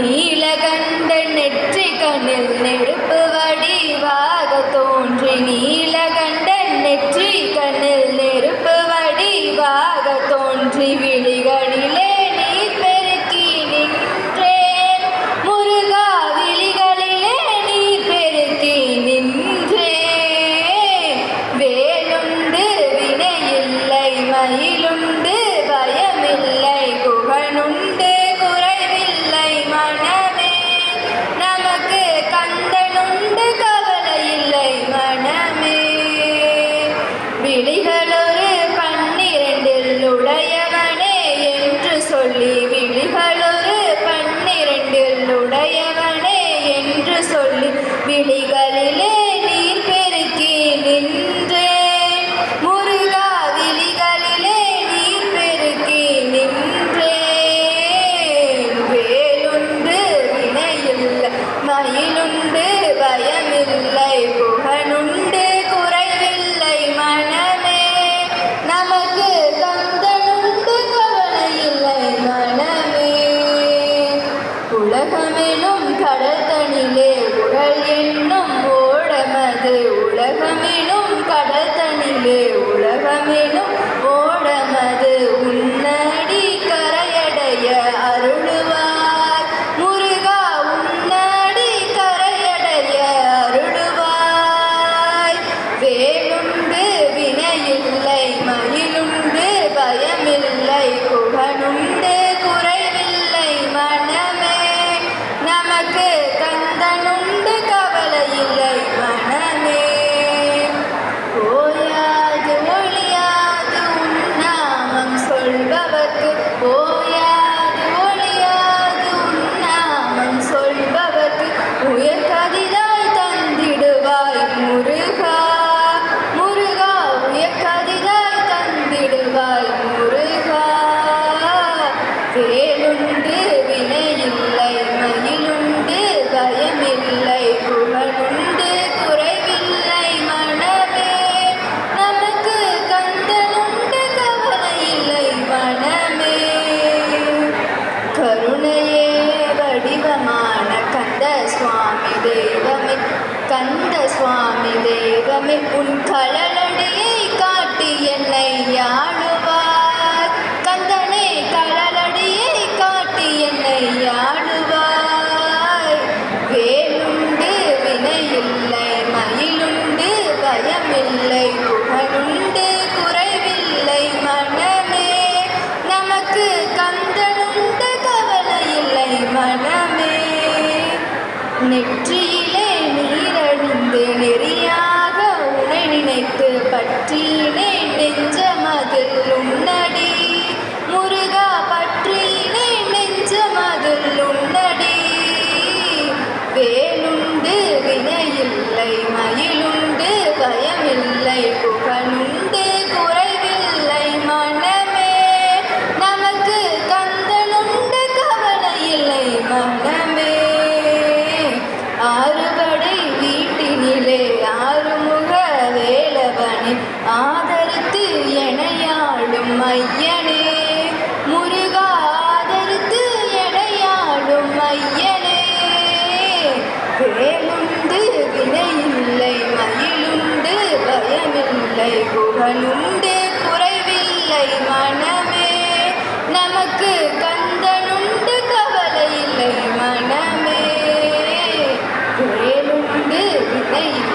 நீலகண்டன் நெற்றி கண்ணில் நெருப்பு வடிவாக தோன்றி நீ விழிகளொரு பன்னிரண்டில் உடையவனே என்று சொல்லி விழிகளொரு பன்னிரண்டில் உடையவனே என்று சொல்லி விழிகள் ககமெனும் கடல் வடிவமான கந்த சுவாமி தெய்வமே கந்த சுவாமி தெய்வமே உன் கலலடியை காட்டி என் நெற்றியிலே அவனுண்டே குறைவில்லை மனமே. நமக்கு கந்தனுண்டு கவலை இல்லை மனமே. குழலுண்டு விதை